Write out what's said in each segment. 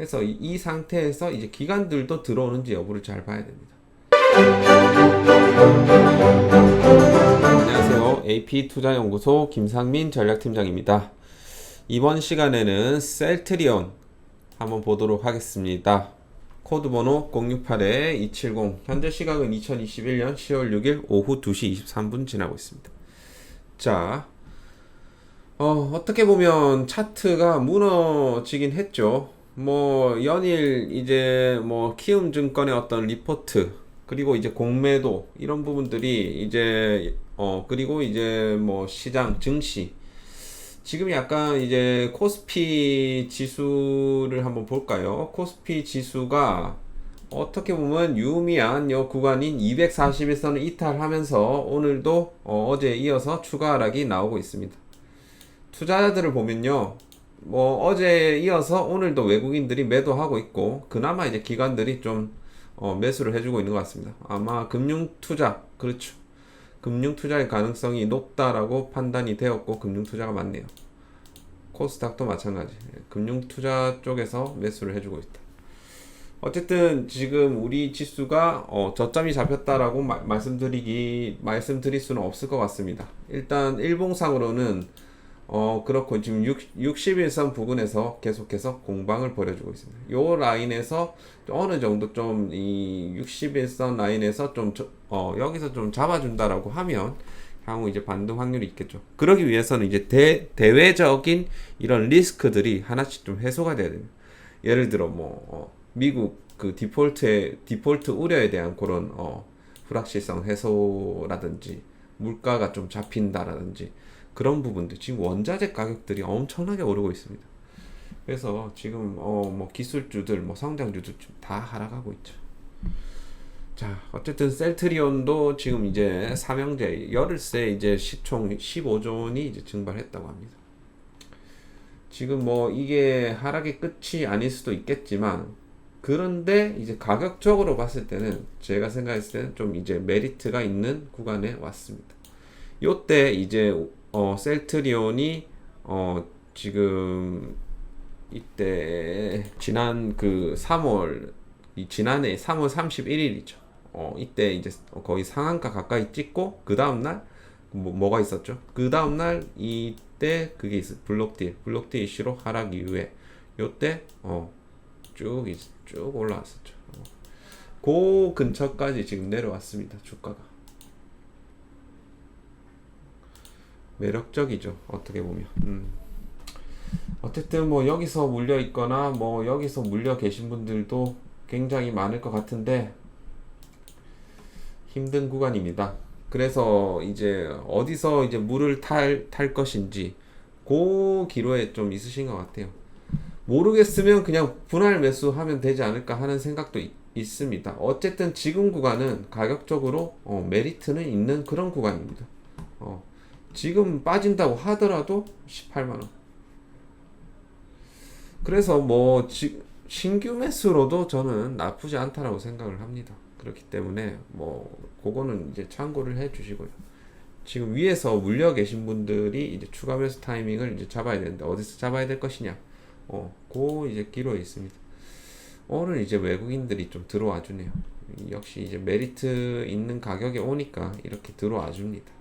그래서 이, 이 상태에서 이제 기관들도 들어오는지 여부를 잘 봐야 됩니다. 안녕하세요. AP 투자연구소 김상민 전략팀장입니다. 이번 시간에는 셀트리온 한번 보도록 하겠습니다. 코드 번호 068-270 현재 시각은 2021년 10월 6일 오후 2시 23분 지나고 있습니다. 자, 어, 어떻게 보면 차트가 무너지긴 했죠. 뭐 연일 이제 뭐 키움 증권의 어떤 리포트 그리고 이제 공매도 이런 부분들이 이제 어 그리고 이제 뭐 시장 증시 지금 약간 이제 코스피 지수를 한번 볼까요? 코스피 지수가 어떻게 보면 유의미한 요 구간인 241선을 이탈하면서 오늘도 어, 어제 이어서 추가 하락이 나오고 있습니다. 투자자들을 보면요. 뭐 어제 이어서 오늘도 외국인들이 매도하고 있고 그나마 이제 기관들이 좀 어, 매수를 해주고 있는 것 같습니다. 아마 금융 투자 그렇죠. 금융 투자의 가능성이 높다라고 판단이 되었고 금융 투자가 많네요. 코스닥도 마찬가지. 금융 투자 쪽에서 매수를 해주고 있다. 어쨌든 지금 우리 지수가 어, 저점이 잡혔다라고 마, 말씀드리기 말씀드릴 수는 없을 것 같습니다. 일단 일봉상으로는 어 그렇고 지금 6, 61선 부근에서 계속해서 공방을 벌여주고 있습니다. 요 라인에서 어느 정도 좀 이 61선 라인에서 좀 어 여기서 좀 잡아준다라고 하면 향후 이제 반등 확률이 있겠죠. 그러기 위해서는 이제 대, 대외적인 이런 리스크들이 하나씩 좀 해소가 돼야 됩니다. 예를 들어 뭐 어, 미국 그 디폴트의 디폴트 우려에 대한 그런 어 불확실성 해소라든지 물가가 좀 잡힌다라든지 그런 부분들 지금 원자재 가격들이 엄청나게 오르고 있습니다. 그래서 지금 어 뭐 기술주들 뭐 성장주들 다 하락하고 있죠. 자 어쨌든 셀트리온도 지금 이제 삼형제 열흘새 이제 시총 15조 원이 이제 증발했다고 합니다. 지금 뭐 이게 하락의 끝이 아닐 수도 있겠지만 그런데 이제 가격적으로 봤을 때는 제가 생각했을 때는 좀 이제 메리트가 있는 구간에 왔습니다. 요때 이제 어, 셀트리온이 어, 지금 이때 지난 그 3월 이 지난해 3월 31일이죠. 어, 이때 이제 거의 상한가 가까이 찍고 그 다음 날 뭐, 뭐가 있었죠? 그 다음 날 이때 그게 있어 블록딜 블록딜 이슈로 하락 이후에 요때 어, 쭉, 쭉 올라왔었죠. 어. 그 근처까지 지금 내려왔습니다. 주가가. 매력적이죠. 어떻게 보면. 음. 어쨌든 뭐 여기서 물려 있거나 뭐 여기서 물려 계신 분들도 굉장히 많을 것 같은데 힘든 구간입니다. 그래서 이제 어디서 이제 물을 탈, 탈 것인지 그 기로에 좀 있으신 것 같아요. 모르겠으면 그냥 분할 매수하면 되지 않을까 하는 생각도 있, 있습니다. 어쨌든 지금 구간은 가격적으로 어, 메리트는 있는 그런 구간입니다. 어, 지금 빠진다고 하더라도 18만원. 그래서 뭐, 지, 신규 매수로도 저는 나쁘지 않다라고 생각을 합니다. 그렇기 때문에 뭐, 그거는 이제 참고를 해 주시고요. 지금 위에서 물려 계신 분들이 이제 추가 매수 타이밍을 이제 잡아야 되는데, 어디서 잡아야 될 것이냐. 어, 그 이제 기로에 있습니다. 오늘 이제 외국인들이 좀 들어와 주네요. 역시 이제 메리트 있는 가격에 오니까 이렇게 들어와 줍니다.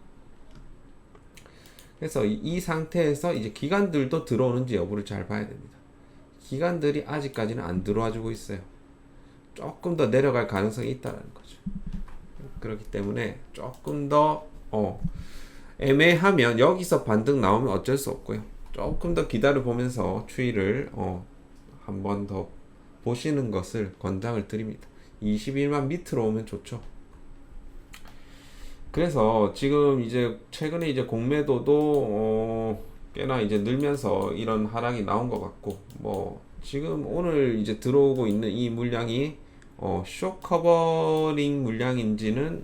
그래서 이, 이 상태에서 이제 기관들도 들어오는지 여부를 잘 봐야 됩니다. 기관들이 아직까지는 안 들어와 주고 있어요. 조금 더 내려갈 가능성이 있다는 거죠. 그렇기 때문에 조금 더, 어, 애매하면 여기서 반등 나오면 어쩔 수 없고요. 조금 더 기다려 보면서 추이를, 어, 한 번 더 보시는 것을 권장을 드립니다. 21만 밑으로 오면 좋죠. 그래서 지금 이제 최근에 이제 공매도도 어 꽤나 이제 늘면서 이런 하락이 나온 것 같고 뭐 지금 오늘 이제 들어오고 있는 이 물량이 어 쇼 커버링 물량인지는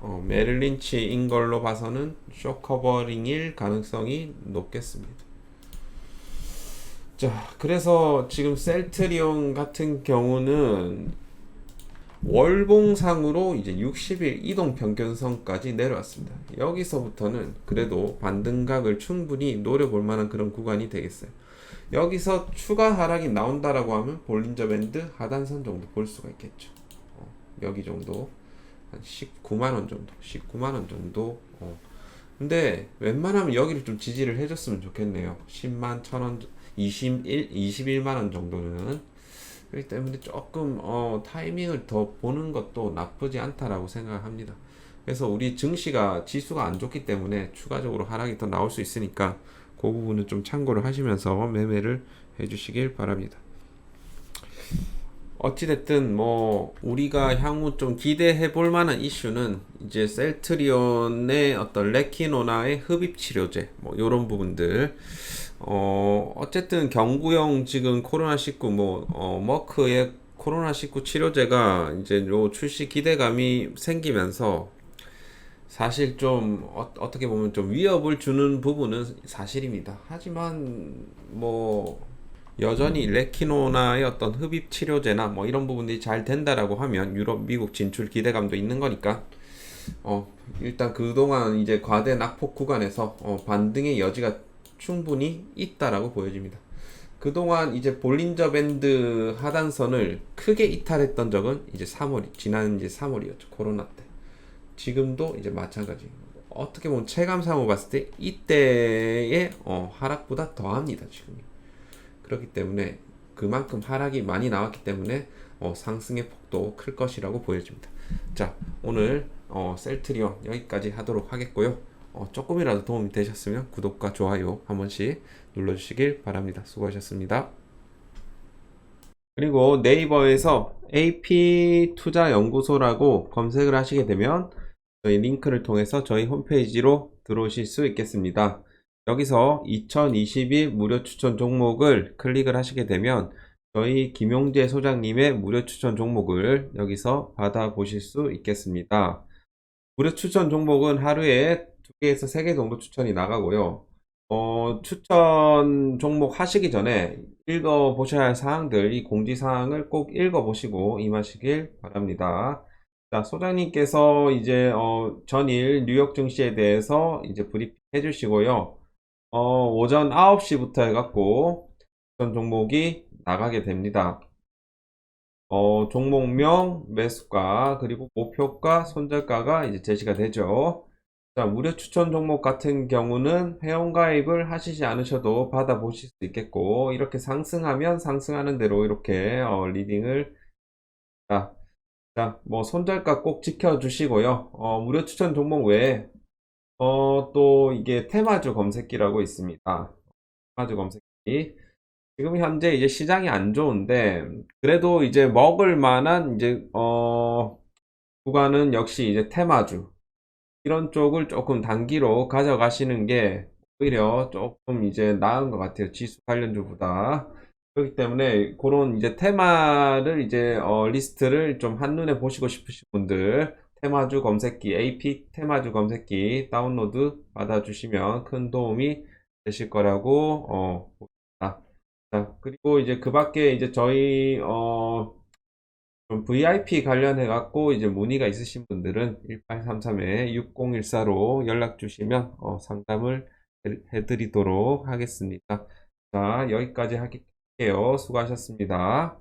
어 메릴린치인 걸로 봐서는 쇼 커버링일 가능성이 높겠습니다. 자, 그래서 지금 셀트리온 같은 경우는 월봉상으로 이제 60일 이동 평균선까지 내려왔습니다. 여기서부터는 그래도 반등각을 충분히 노려볼 만한 그런 구간이 되겠어요. 여기서 추가 하락이 나온다라고 하면 볼린저 밴드 하단선 정도 볼 수가 있겠죠. 어, 여기 정도 한 19만 원 정도, 19만 원 정도. 어. 근데 웬만하면 여기를 좀 지지를 해줬으면 좋겠네요. 10만 천 원, 21, 21만 원 정도는. 그렇기 때문에 조금 어, 타이밍을 더 보는 것도 나쁘지 않다라고 생각합니다. 그래서 우리 증시가 지수가 안 좋기 때문에 추가적으로 하락이 더 나올 수 있으니까 그 부분은 좀 참고를 하시면서 매매를 해주시길 바랍니다. 어찌됐든 뭐 우리가 향후 좀 기대해 볼 만한 이슈는 이제 셀트리온의 어떤 레키노나의 흡입 치료제 뭐 이런 부분들 어 어쨌든 경구용 지금 코로나 19 뭐 어, 머크의 코로나 19 치료제가 이제 요 출시 기대감이 생기면서 사실 좀 어, 어떻게 보면 좀 위협을 주는 부분은 사실입니다. 하지만 뭐 여전히 레키노나의 어떤 흡입 치료제나 뭐 이런 부분들이 잘 된다라고 하면 유럽, 미국 진출 기대감도 있는 거니까 어 일단 그동안 이제 과대 낙폭 구간에서 어, 반등의 여지가 충분히 있다라고 보여집니다. 그동안 이제 볼린저 밴드 하단선을 크게 이탈했던 적은 이제 3월, 지난 이제 3월이었죠. 코로나 때. 지금도 이제 마찬가지. 어떻게 보면 체감상으로 봤을 때 이때의 어, 하락보다 더합니다. 지금이. 그렇기 때문에 그만큼 하락이 많이 나왔기 때문에 어, 상승의 폭도 클 것이라고 보여집니다. 자, 오늘 어, 셀트리온 여기까지 하도록 하겠고요. 어, 조금이라도 도움이 되셨으면 구독과 좋아요 한 번씩 눌러주시길 바랍니다. 수고하셨습니다. 그리고 네이버에서 AP 투자 연구소라고 검색을 하시게 되면 저희 링크를 통해서 저희 홈페이지로 들어오실 수 있겠습니다. 여기서 2021 무료 추천 종목을 클릭을 하시게 되면 저희 김용재 소장님의 무료 추천 종목을 여기서 받아보실 수 있겠습니다. 무료 추천 종목은 하루에 2개에서 3개 정도 추천이 나가고요. 어, 추천 종목 하시기 전에 읽어보셔야 할 사항들, 이 공지사항을 꼭 읽어보시고 임하시길 바랍니다. 자, 소장님께서 이제, 어, 전일 뉴욕 증시에 대해서 이제 브리핑 해주시고요. 어, 오전 9시부터 해갖고, 추천 종목이 나가게 됩니다. 어, 종목명, 매수가, 그리고 목표가, 손절가가 이제 제시가 되죠. 자, 무료 추천 종목 같은 경우는 회원가입을 하시지 않으셔도 받아보실 수 있겠고, 이렇게 상승하면 상승하는 대로 이렇게 어, 리딩을, 자, 자, 뭐 손절가 꼭 지켜주시고요. 어, 무료 추천 종목 외에, 어, 또 이게 테마주 검색기라고 있습니다. 테마주 검색기. 지금 현재 이제 시장이 안 좋은데, 그래도 이제 먹을 만한 이제, 어, 구간은 역시 이제 테마주. 이런 쪽을 조금 단기로 가져가시는 게 오히려 조금 이제 나은 것 같아요. 지수 관련주보다. 그렇기 때문에 그런 이제 테마를 이제 어, 리스트를 좀 한눈에 보시고 싶으신 분들 테마주 검색기 AP 테마주 검색기 다운로드 받아주시면 큰 도움이 되실 거라고 어, 봅니다. 자, 그리고 이제 그 밖에 이제 저희 어, 좀 VIP 관련해 갖고 이제 문의가 있으신 분들은 1833-6014로 연락 주시면 어, 상담을 해- 해드리도록 하겠습니다. 자, 여기까지 할게요. 수고하셨습니다.